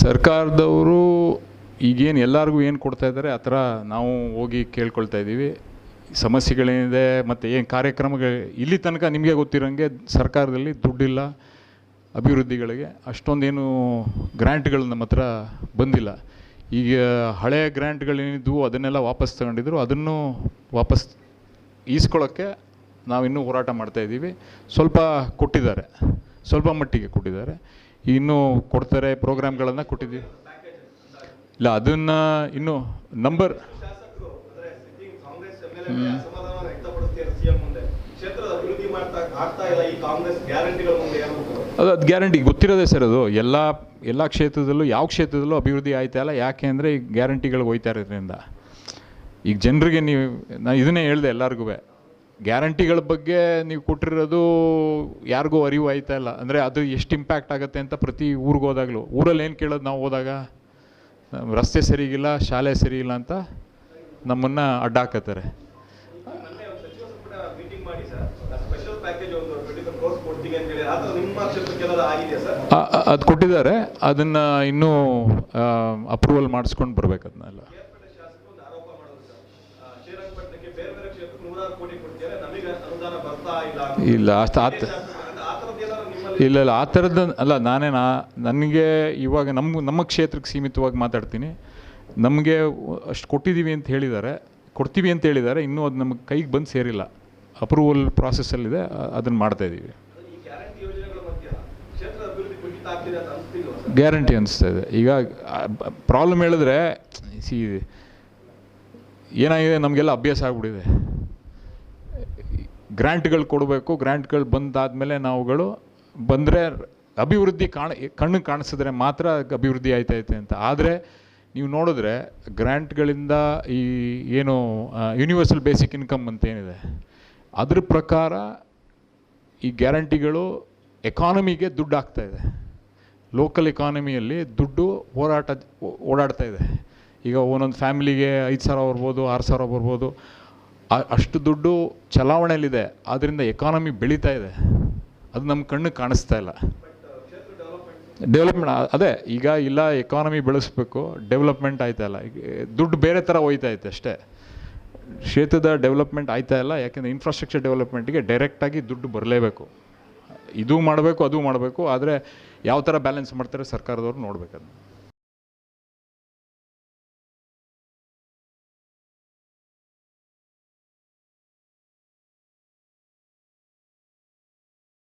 ಸರ್ಕಾರದವರು ಈಗೇನು ಎಲ್ಲರಿಗೂ ಏನು ಕೊಡ್ತಾ ಇದ್ದಾರೆ ಆ ಥರ ನಾವು ಹೋಗಿ ಕೇಳ್ಕೊಳ್ತಾ ಇದ್ದೀವಿ ಸಮಸ್ಯೆಗಳೇನಿದೆ ಮತ್ತು ಏನು ಕಾರ್ಯಕ್ರಮಗಳು, ಇಲ್ಲಿ ತನಕ ನಿಮಗೆ ಗೊತ್ತಿರೋಂಗೆ ಸರ್ಕಾರದಲ್ಲಿ ದುಡ್ಡಿಲ್ಲ, ಅಭಿವೃದ್ಧಿಗಳಿಗೆ ಅಷ್ಟೊಂದೇನು ಗ್ರ್ಯಾಂಟ್ಗಳು ನಮ್ಮ ಹತ್ರ ಬಂದಿಲ್ಲ. ಈಗ ಹಳೆಯ ಗ್ರ್ಯಾಂಟ್ಗಳೇನಿದ್ವು ಅದನ್ನೆಲ್ಲ ವಾಪಸ್ ತಗೊಂಡಿದ್ರು, ಅದನ್ನು ವಾಪಸ್ ಈಸ್ಕೊಳ್ಳೋಕ್ಕೆ ನಾವಿನ್ನೂ ಹೋರಾಟ ಮಾಡ್ತಾಯಿದ್ದೀವಿ ಸ್ವಲ್ಪ ಕೊಟ್ಟಿದ್ದಾರೆ, ಸ್ವಲ್ಪ ಮಟ್ಟಿಗೆ ಕೊಟ್ಟಿದ್ದಾರೆ. ಇನ್ನೂ ಕೊಡ್ತಾರೆ ಪ್ರೋಗ್ರಾಮ್ಗಳನ್ನು ಕೊಟ್ಟಿದ್ದೀವಿ. ಇಲ್ಲ, ಅದನ್ನು ಇನ್ನೂ ನಂಬರ್ ಅದು ಅದು ಗ್ಯಾರಂಟಿ ಗೊತ್ತಿರೋದೇ ಸರ್ ಅದು. ಎಲ್ಲ ಎಲ್ಲ ಕ್ಷೇತ್ರದಲ್ಲೂ ಯಾವ ಕ್ಷೇತ್ರದಲ್ಲೂ ಅಭಿವೃದ್ಧಿ ಆಯ್ತಾ ಇಲ್ಲ. ಯಾಕೆ ಅಂದರೆ ಈ ಗ್ಯಾರಂಟಿಗಳು ಹೋಯ್ತಾ ಇರೋದ್ರಿಂದ. ಈಗ ಜನರಿಗೆ ನೀವು ನಾನು ಇದನ್ನೇ ಹೇಳಿದೆ ಎಲ್ಲರಿಗೂ ಗ್ಯಾರಂಟಿಗಳ ಬಗ್ಗೆ ನೀವು ಕೊಟ್ಟಿರೋದು ಯಾರಿಗೂ ಅರಿವು ಆಯ್ತಾ ಇಲ್ಲ. ಅಂದರೆ ಅದು ಎಷ್ಟು ಇಂಪ್ಯಾಕ್ಟ್ ಆಗುತ್ತೆ ಅಂತ ಪ್ರತಿ ಊರಿಗೆ ಹೋದಾಗಲೂ. ಊರಲ್ಲಿ ಏನು ಕೇಳೋದು ನಾವು ಹೋದಾಗ? ರಸ್ತೆ ಸರಿಗಿಲ್ಲ ಶಾಲೆ ಸರಿಯಿಲ್ಲ ಅಂತ ನಮ್ಮನ್ನು ಅಡ್ಡಾಕತ್ತಾರೆ. ಅದು ಕೊಟ್ಟಿದ್ದಾರೆ. ಅದನ್ನು ಇನ್ನೂ ಅಪ್ರೂವಲ್ ಮಾಡಿಸ್ಕೊಂಡು ಬರ್ಬೇಕು ಅದನ್ನೆಲ್ಲ ಕೇರ್ಪೇಟೆ ಶಾಸಕರು ಒಂದು ಆರೋಪ ಮಾಡೋದು ಸರ್ ಆ, ಶ್ರೀರಂಗಪಟ್ಟಣಕ್ಕೆ ಬೇರೆ ಬೇರೆ ಕ್ಷೇತ್ರಕ್ಕೆ ನೂರಾರು ಕೋಟಿ ಕೊಡ್ತಾರೆ ನಮಗೆ ಅನುದಾನ ಬರ್ತಾ ಇಲ್ಲ ಅಷ್ಟು ಆತ ಇಲ್ಲ ಇಲ್ಲ ಆ ಥರದ್ದು ಅಲ್ಲ ನಾನೇನಾ ನನಗೆ ಇವಾಗ ನಮ್ಮ ನಮ್ಮ ಕ್ಷೇತ್ರಕ್ಕೆ ಸೀಮಿತವಾಗಿ ಮಾತಾಡ್ತೀನಿ. ನಮಗೆ ಅಷ್ಟು ಕೊಟ್ಟಿದ್ದೀವಿ ಅಂತ ಹೇಳಿದ್ದಾರೆ. ಕೊಡ್ತೀವಿ ಅಂತ ಹೇಳಿದ್ದಾರೆ. ಇನ್ನೂ ಅದು ನಮಗೆ ಕೈಗೆ ಬಂದು ಸೇರಿಲ್ಲ. ಅಪ್ರೂವಲ್ ಪ್ರಾಸೆಸ್ಸಲ್ಲಿದೆ ಅದನ್ನು ಮಾಡ್ತಾ ಇದ್ದೀವಿ ಈ ಗ್ಯಾರಂಟಿ ಅನ್ನಿಸ್ತಾ ಮಧ್ಯ ಕ್ಷೇತ್ರದ ಅಭಿವೃದ್ಧಿ ಕುಂಠಿತ ಆಗ್ತಿದೆ ಅಂತ ಅನಿಸ್ತಿಲ್ವಾ? ಗ್ಯಾರಂಟಿ ಅನಿಸ್ತಾ ಇದೆ. ಈಗ ಪ್ರಾಬ್ಲಮ್ ಹೇಳಿದ್ರೆ ಸಿ ಏನಾಗಿದೆ? ನಮಗೆಲ್ಲ ಅಭ್ಯಾಸ ಆಗ್ಬಿಟ್ಟಿದೆ. ಗ್ರ್ಯಾಂಟ್ಗಳು ಕೊಡಬೇಕು. ಗ್ರ್ಯಾಂಟ್ಗಳು ಬಂದಾದಮೇಲೆ ನಾವುಗಳು ಬಂದರೆ ಅಭಿವೃದ್ಧಿ ಕಾಣ, ಕಣ್ಣಿಗೆ ಕಾಣಿಸಿದ್ರೆ ಮಾತ್ರ ಅಭಿವೃದ್ಧಿ ಆಯ್ತೈತೆ ಅಂತ. ಆದರೆ ನೀವು ನೋಡಿದ್ರೆ ಗ್ರ್ಯಾಂಟ್ಗಳಿಂದ ಈ ಏನು ಯೂನಿವರ್ಸಲ್ ಬೇಸಿಕ್ ಇನ್ಕಮ್ ಅಂತ ಏನಿದೆ, ಅದ್ರ ಪ್ರಕಾರ ಈ ಗ್ಯಾರಂಟಿಗಳು ಎಕಾನಮಿಗೆ ದುಡ್ಡು ಆಗ್ತಾ ಇದೆ. ಲೋಕಲ್ ಎಕಾನಮಿಯಲ್ಲಿ ದುಡ್ಡು ಹೋರಾಟ ಓಡಾಡ್ತಾ ಇದೆ. ಈಗ ಒಂದೊಂದು ಫ್ಯಾಮಿಲಿಗೆ ಐದು ಸಾವಿರ ಬರ್ಬೋದು, ಆರು ಸಾವಿರ ಬರ್ಬೋದು. ಅಷ್ಟು ದುಡ್ಡು ಚಲಾವಣೆಯಲ್ಲಿದೆ ಆದ್ದರಿಂದ ಎಕಾನಮಿ ಬೆಳೀತಾ ಇದೆ. ಅದು ನಮ್ಮ ಕಣ್ಣಿಗೆ ಕಾಣಿಸ್ತಾ ಇಲ್ಲ. ಡೆವಲಪ್ಮೆಂಟ್ ಅದೇ, ಈಗ ಇಲ್ಲ ಎಕಾನಮಿ ಬೆಳೆಸ್ಬೇಕು ಡೆವಲಪ್ಮೆಂಟ್ ಆಯ್ತಾ ಇಲ್ಲ. ದುಡ್ಡು ಬೇರೆ ಥರ ಹೋಯ್ತಾ ಐತೆ ಅಷ್ಟೇ. ಕ್ಷೇತ್ರದ ಡೆವಲಪ್ಮೆಂಟ್ ಆಯ್ತಾ ಇಲ್ಲ, ಯಾಕೆಂದರೆ ಇನ್ಫ್ರಾಸ್ಟ್ರಕ್ಚರ್ ಡೆವಲಪ್ಮೆಂಟ್ಗೆ ಡೈರೆಕ್ಟಾಗಿ ದುಡ್ಡು ಬರಲೇಬೇಕು. ಇದು ಮಾಡಬೇಕು, ಅದು ಮಾಡಬೇಕು, ಆದರೆ ಯಾವ ಥರ ಬ್ಯಾಲೆನ್ಸ್ ಮಾಡ್ತಾರೆ ಸರ್ಕಾರದವ್ರು ಅದನ್ನ.